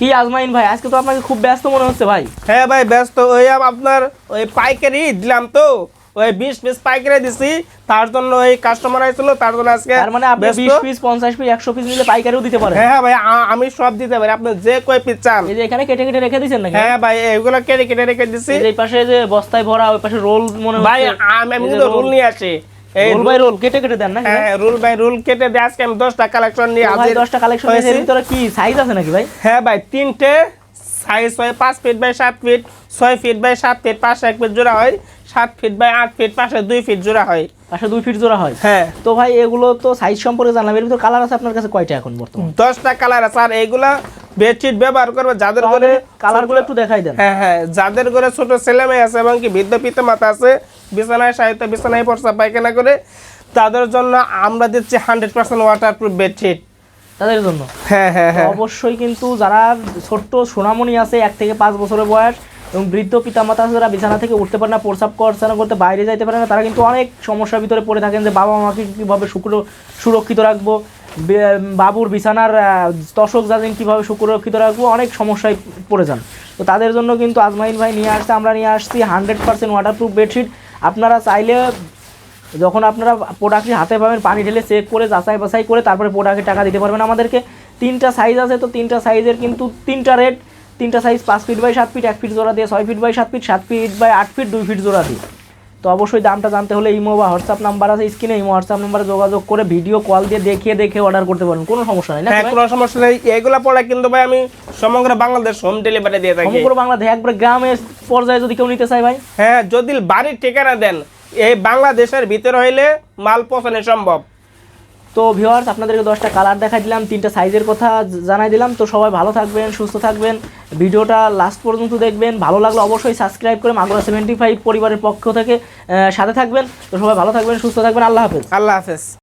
কি আজমাইন ভাই? আজকে তো আপনাকে খুব ব্যস্ত মনে হচ্ছে ভাই। হ্যাঁ ভাই ব্যস্ত। ওই আপনার ওই পাইকারি দিলাম তো। ওই বিশ পিস পাইকারি দিছি। তার জন্য ওই কাস্টমার আইছিল তার জন্য আজকে তার মানে আপনি। বিশ পিস পঞ্চাশ পিস একশো পিস নিলে পাইকারিও দিতে পারেন। হ্যাঁ হ্যাঁ ভাই আমি সব দিতে পারি। আপনি যে কই পিস চান। এই যে এখানে কেটে কেটে রেখে দিচ্ছেন নাকি? হ্যাঁ ভাই এগুলো কেটে কেটে রেখে দিছি। এই পাশে যে বস্তায় ভরা ওই পাশে রোল মনে ভাই আমি আমি এই যে তো roll- নিয়ে আসি। রোল বাই রোল কেটে কেটে দেন না হ্যাঁ রুল বাই রুল কেটে দিয়ে আজকে আমি দশটা কালেকশন নিয়ে হাজির দশটা কালেকশন এর ভিতরে কি সাইজ আছে নাকি ভাই? হ্যাঁ ভাই তিনটে সাইজ হয় পাঁচ ফিট বাই সাত ফিট ছয় ফিট বাই সাত ফিট পাশে এক ফিট জোড়া হয় সাত ফিট বাই আট ফিট পাশে দুই ফিট জোড়া হয়। পাশে দুই ফিট জোড়া হয়। হ্যাঁ। তো ভাই এগুলো তো সাইজ সম্পর্কে জানলাম। এর ভিতরে কালার আছে আপনার কাছে কয়টা এখন বর্তমান? দশটা কালার আছে। আর এইগুলা বেডশিট ব্যবহার করবে যাদের ঘরে কালারগুলো একটু দেখাই দেন। হ্যাঁ হ্যাঁ যাদের ঘরে ছোট ছেলে মেয়ে আছে এবং কি বৃদ্ধ পিতা মাতা আছে বিছানায় সাহিত্য বিছানায় পড়সা পায়খানা করে তাদের জন্য আমরা দিচ্ছি hundred percent waterproof bedsheet তাদের জন্য? হ্যাঁ হ্যাঁ হ্যাঁ। অবশ্যই কিন্তু যারা ছোট্ট সোনামণি আছে এক থেকে পাঁচ বছরের বয়স এবং বৃদ্ধ পিতামাতা আছে যারা বিছানা থেকে উঠতে পারে না প্রসাব করছে করতে বাইরে যাইতে পারে না তারা কিন্তু অনেক সমস্যার ভিতরে পড়ে থাকেন যে বাবা মাকে কীভাবে সুকুর- সুরক্ষিত রাখব বাবুর বিছানার দর্শক যাদের কীভাবে সুরক্ষিত রাখব, অনেক সমস্যায় পড়ে যান। তো তাদের জন্য কিন্তু আজমাইন ভাই নিয়ে আসছে, আমরা নিয়ে আসছি হান্ড্রেড পার্সেন্ট ওয়াটারপ্রুফ বেডশিট আপনারা চাইলে যখন আপনারা প্রোডাক্টটি হাতে পাবেন, পানি ঢেলে চেক করে, যাচাই বাছাই করে, তারপরে প্রোডাক্টে টাকা দিতে পারবেন আমাদেরকে। তিনটা সাইজ আছে, তো তিনটা সাইজের কিন্তু তিনটা রেট তিনটা সাইজ পাঁচ ফিট বাই সাত ফিট এক ফিট জোড়া দিয়ে ছয় ফিট বাই সাত ফিট সাত ফিট বাই আট ফিট দুই ফিট জোড়া দিয়ে। তো অবশ্যই দামটা জানতে হলে ইমো বা হোয়াটসঅ্যাপ নাম্বার আছে স্ক্রিনে ইমো হোয়াটসঅ্যাপ নাম্বারে যোগাযোগ করে ভিডিও কল দিয়ে দেখিয়ে দেখে অর্ডার করতে পারেন কোনো সমস্যা নেই না হ্যাঁ কোনো সমস্যা নেই। এগুলা পড়ে কিন্তু ভাই আমি সমগ্র বাংলাদেশ হোম ডেলিভারি দিয়ে থাকি। সমগ্র বাংলাদেশ একবার গ্রামের পর্যায়ে যদি কেউ নিতে চায় ভাই? হ্যাঁ যদি বাড়ির ঠিকানা দেন এই বাংলাদেশের ভিতরে হইলে মাল পৌঁছানো সম্ভব। তো ভিওয়ার্স আপনাদেরকে দশটা কালার দেখাই দিলাম, তিনটা সাইজের কথা জানাই দিলাম। তো সবাই ভালো থাকবেন, সুস্থ থাকবেন। ভিডিওটা লাস্ট পর্যন্ত দেখবেন। ভালো লাগলে অবশ্যই সাবস্ক্রাইব করে মাগুরা সেভেন্টি ফাইভ পরিবারের পক্ষ থেকে সাথে থাকবেন। তো সবাই ভালো থাকবেন, সুস্থ থাকবেন। আল্লাহ হাফেজ। আল্লাহ হাফেজ।